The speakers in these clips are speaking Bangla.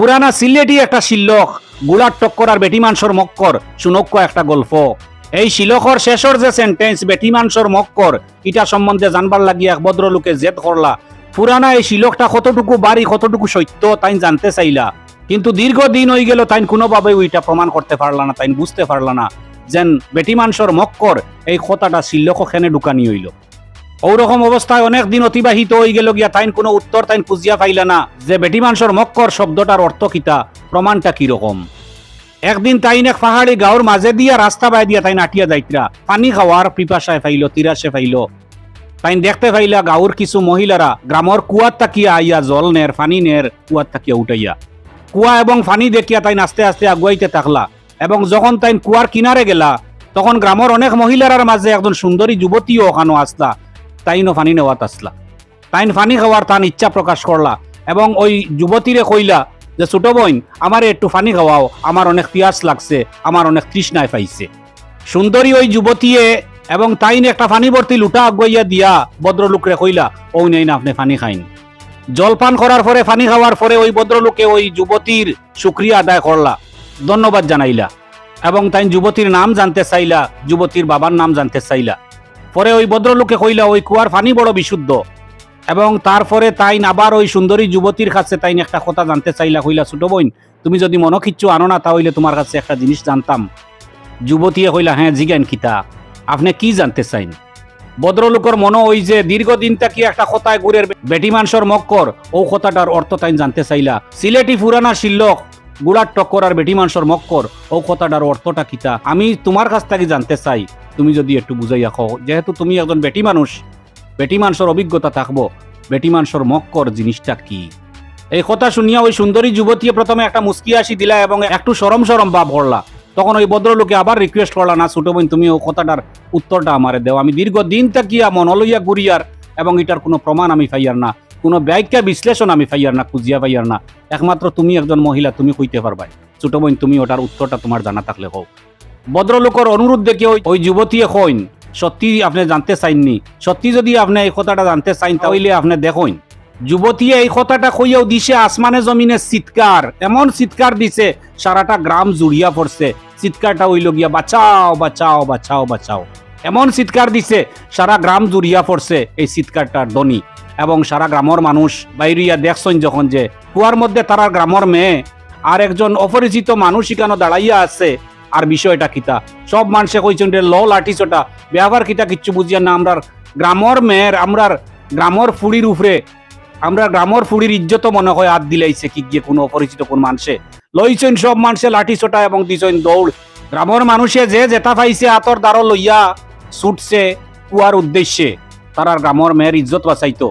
পুরানা সিলেটি একটা শিল্লকগুলার টক্কর আর বেটি মাংসর মক্কর সুনক্য একটা গল্প। এই শিলকর শেষর যে সেন্টেন্স বেটি মাংসর মক্কর, ইটা সম্বন্ধে জানবার লাগিয়া ভদ্রলোকে জেদ করলা, পুরানা এই শিলকটা কতটুকু বাড়ি, কতটুকু সত্য তাই জানতে চাইলা। কিন্তু দীর্ঘদিন হয়ে গেল তাই কোনোভাবে ওইটা প্রমাণ করতে পারলা না তাই বুঝতে পারলা না, যেন বেটি মাংসর মক্কর, এই কথাটা শিল্লক খেনে ঢুকানি হইল। ওরকম অবস্থায় অনেক দিন অতিবাহিত হয়ে গেল গিয়া তাইন কোনো উত্তর তাইন খুঁজিয়া পাইলা না, যে বেটি মাংসর মক্কর শব্দটার অর্থ কিতা, প্রমাণটা কীরকম একদিন তাইন এক পাহাড়ি গাঁওর মাঝে দিয়া রাস্তা বাই দিয়া তাইন আটিয়া যাইতরা, পানি খাওয়ার পিপাসায় ফাইল তিরাসে ফাইল। তাইন দেখতে পাইলা গাঁওর কিছু মহিলারা গ্রামর কুয়ার তাকিয়া আইয়া জল নের ফানি নের কুয়ার তাকিয়া উঠাইয়া। কুয়া এবং ফানি দেখিয়া তাইন আস্তে আস্তে আগুয়াইতে থাকলা এবং যখন তাইন কুয়ার কিনারে গেলা, তখন গ্রামর অনেক মহিলার মাঝে একজন সুন্দরী যুবতীও ওখানো আসলা তাইনও ফানি নেওয়াত আসলা। তাইন ফানি খাওয়ার তান ইচ্ছা প্রকাশ করলা এবং ওই যুবতীরে কইলা যে, ছোট বোন, আমারে একটু ফানি খাওয়াও, আমার অনেক পিয়াস লাগছে, আমার অনেক তৃষ্ণায় পাইছে। সুন্দরী ওই যুবতীয়ে এবং তাইন একটা ভর্তি লুটা আগুয়াইয়া দিয়া ভদ্রলোকরে কইলা ওই নেই না, আপনি পানি খাইন। জলপান করার পরে, ফানি খাওয়ার পরে ওই ভদ্রলোকে ওই যুবতীর শুক্রিয়া আদায় করলা, ধন্যবাদ জানাইলা এবং তাই যুবতীর নাম জানতে চাইলা, যুবতীর বাবার নাম জানতে চাইলা। পরে ওই ভদ্রলোকে কইলা, ওই কুয়ার পানি বড় বিশুদ্ধ। এবং তারপরে তাই আবার ওই সুন্দরী যুবতীর কাছে তাই একটা কথা জানতে চাইলা, কইলা, ছোট বোন, তুমি যদি মনখিচ্ছু আনো না, তাহলে তোমার কাছে একটা জিনিস জানতাম। যুবতীয়ে কইলা হ্যাঁ জিজ্ঞান কিতা, আপনি কি জানতে চাইন? ভদ্রলোকের মনে ওই যে দীর্ঘদিন থেকে একটা কথায় গুড়ের বেটি মাংসর মক্কর ও কথাটার অর্থ তাই জানতে চাইলা। সিলেটি পুরানা শিল্লক গুড়ার টক্কর আর বেটি মাংসর মক্কর ও কথাটার অর্থটা কিতা, আমি তোমার কাছ থেকে জানতে চাই। তুমি যদি একটু বুঝাইয়া কও, যেহেতু তুমি একজন বেটি মানুষ, বেটি মাংসর অভিজ্ঞতা থাকব, বেটি মাংসর মক্কর জিনিসটা কি? এই কথা শুনিয়া ওই সুন্দরী যুবতী প্রথমে একটা মুস্কি আসি দিলা এবং একটু সরম সরম ভাব করলা তখন ওই ভদ্রলোকে আবার রিকোয়েস্ট করলা, না, ছোটো বোন, তুমি ও কথাটার উত্তরটা আমারে দেও। আমি দীর্ঘদিন থাকিয়া মনলইয়া গুরিয়ার এবং এটার কোনো প্রমাণ আমি পাইয়ার না, কোনো ব্যাখ্যা, বিশ্লেষণ আমি পাইয়ার না, খুঁজিয়া পাইয়ার না। একমাত্র তুমি একজন মহিলা, তুমি কইতে পারবাই। ছোট বোন, তুমি ওটার উত্তরটা তোমার জানা থাকলে হোক ভদ্রলোকের অনুরোধ দেখে ওই ওই যুবতীয়ে কইন, সত্যি আপনি জানতে চাইননি? সত্যি যদি আপনি এই কথাটা জানতে চাইন, তাহলে আপনি দেখুন যুবতী এই কথাটা কইয়াও দিছে, আসমানে জমিনে চিৎকার এমন চিৎকার দিছে, সারাটা গ্রাম জুড়িয়া পড়ছে চিৎকারটা হইল গিয়া বাঁচাও বাঁচাও বাঁচাও বাঁচাও। এমন চিৎকার দিছে, সারা গ্রাম জুড়িয়া পড়ছে এই চিৎকারটার ধ্বনি। এবং সারা গ্রামের মানুষ বাইরিয়া দেখছেন যখন যে কুয়ার মধ্যে তারা গ্রামের মেয়ে আর একজন অপরিচিত মানুষ এখানে দাঁড়াইয়া আছে আর বিষয়টা কিতা? সব মানুষে কইছেন রে ল লাঠি চোটা ব্যবহার কিতা কিচ্ছু বুঝিয়া না। আমরার গ্রামর মেয়ের, আমরার গ্রামর ফুড়ির উপরে আমরা গ্রামর ফুড়ির ইজ্জত মনে হয় হাত দিলাইছে কি গিয়ে কোনো অপরিচিত কোন মানুষে। লইছেন সব মানুষে লাঠি চোটা এবং দিছেন দৌড়। গ্রামর মানুষে যে জেতা পাইছে আতর দ্বারো লইয়া ছুটছে কুয়ার উদ্দেশ্যে। তারা গ্রামর মেয়ের ইজ্জত বাঁচাইতো।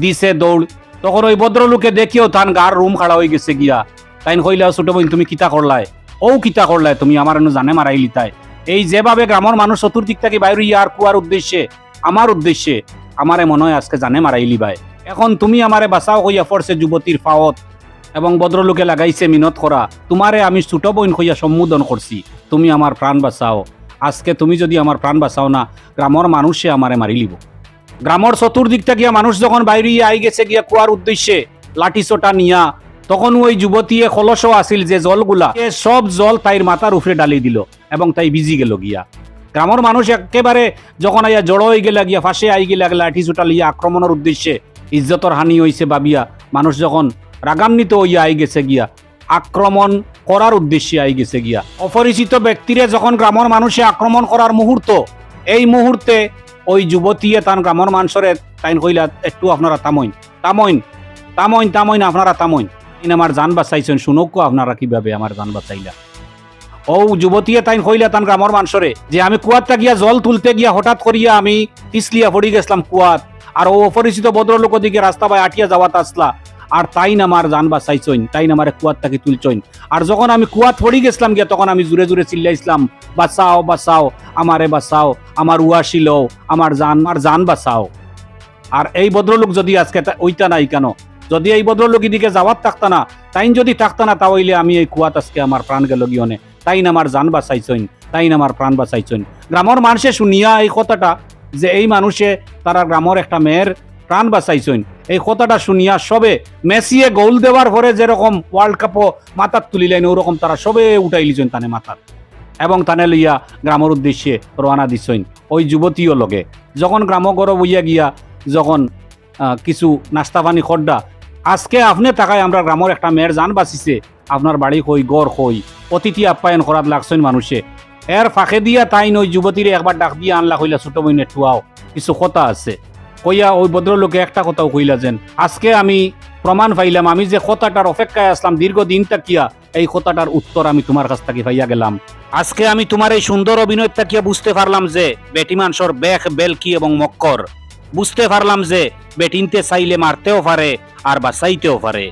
দিছে দৌড়। তখন ওই ভদ্রলোকে দেখিও তান গার রুম খাড়া হয়ে গেছে গিয়া। তাইন কইলা, ছোট বোন, তুমি কিতা করলাই? ও কিতা করলাই তুমি আমার এনে জানে মারাইলি তাই? এই যেভাবে গ্রামের মানুষ চতুর্দিক থেকে বাইরে ইয়ার কুয়ার উদ্দেশ্যে আমার উদ্দেশ্যে আমারে মনে হয় আজকে জানে মারাইলি ভাই এখন তুমি আমারে বাঁচাও হইয়া পড়ছে যুবতীর ফাওত এবং ভদ্রলোকে লাগাইছে মিনত করা তোমারে আমি ছোট বোন হইয়া সম্বোধন করছি তুমি আমার প্রাণ বাঁচাও। আজকে তুমি যদি আমার প্রাণ বাঁচাও না গ্রামের মানুষে আমারে মারি লিব গ্রামের চতুর্দিক থেকে মানুষ যখন বাইরে আই গেছে গিয়া কুয়ার উদ্দেশ্যে লাঠি চোটা নিয়া তখন ওই যুবতীয়ে খলস আছিল যে জলগুলা। এ সব জল তাইর মাথার উপরে ডালি দিল এবং তাই ভিজি গেল গিয়া। গ্রামের মানুষ একেবারে যখন আইয়া জড়ো হয়ে গেলা গিয়া, ফাঁসে আই গেলা লাঠি চোটা লিয়া আক্রমণের উদ্দেশ্যে ইজ্জতর হানি হইছে বাবিয়া মানুষ যখন রাগান্বিত হইয়া আই গেছে গিয়া, আক্রমণ করার উদ্দেশ্যে আই গেছে গিয়া। অপরিচিত ব্যক্তিরে যখন গ্রামের মানুষে আক্রমণ করার মুহূর্ত, এই মুহূর্তে ওই যুবতীয়ে তান গ্রামের মানুষরে তাইন কইলা, একটু আপনারা তামইন তামইন তামইন তামইন আপনারা তামইন ইন আমার জান বাঁচাইছেন শুনক আপনারা কীভাবে আমার জান বাঁচাইলা। ও যুবতীয়ে তাইন কইলা তান গ্রামের মানুষরে যে আমি কুয়াতটা গিয়া জল তুলতে গিয়া হঠাৎ করিয়া আমি পিছলিয়া পড়ি গেছিলাম কুয়াত, আর ও অপরিচিত ভদ্রলোক দিকে রাস্তা বাই আটিয়া যাওয়াত আসলা, আর তাই আমার জান বাঁচাইছইন তাই আমার কুয়াত তাকে তুলছইন। আর যখন আমি কুয়াত পড়ি গেছিলাম গিয়া, তখন আমি জুড়ে জুড়ে চিল্লাইছিলাম, বাঁচাও বাঁচাও, আমারে বাঁচাও, আমার উয়াশিল আমার জান আর জান বাঁচাও। আর এই ভদ্রলোক যদি আজকে ওইটা নাই কেন? যদি এই ভদ্রলোক এদিকে যাওয়ার থাকতা না, তাইন যদি থাকতা না তাহলে আমি এই কুয়াত আজকে আমার প্রাণ গেল গিয়নে। তাইন আমার জান বাঁচাইছইন, তাইন আমার প্রাণ বাঁচাইছইন। গ্রামের মানুষে শুনিয়া এই কথাটা, যে এই মানুষে তারা গ্রামের একটা মেয়ের প্রাণ বাঁচাইছইন। এই কথাটা শুনিয়া সবে মেসিয়ে গোল দেওয়ার পরে যেরকম ওয়ার্ল্ড কাপও মাথার তুলিলেন, ওরকম তারা সবে উঠাই লিছেন তানে মাথার এবং তানে লইয়া গ্রামের উদ্দেশ্যে রওনা দিছইন ওই যুবতীও লগে। যখন গ্রাম গড় বইয়া গিয়া, যখন কিছু নাস্তা পানি খড্ডা আজকে আপনি টাকায় আমরা গ্রামের একটা মেয়ের জান বাঁচিছে। আপনার বাড়ি কই গড় কই অতিথি আপ্যায়ন করাত লাগছেন মানুষে। এর ফাঁকে দিয়া তাই ওই যুবতীরে একবার ডাক দিয়ে আনলা কইলা, ছোট বইনে ঠুয়াও কিছু কথা আছে। কইয়া ওই ভদ্রলোকে একটা কথাও কইলা যেন। আজকে আমি প্রমাণ পাইলাম, আমি যে কথাটার অপেক্ষায় আসলাম দীর্ঘদিন তাকিয়া, এই কথাটার উত্তর আমি তোমার কাছ থেকে পাইয়া গেলাম। আজকে আমি তোমার এই সুন্দর অভিনয় তাকিয়া বুঝতে পারলাম যে বেটিমানসর বেখ, বেলকি এবং মক্কর বুঝতে পারলাম যে বেটিনতে চাইলে মারতেও পারে আর বাঁচাইতেও পারে।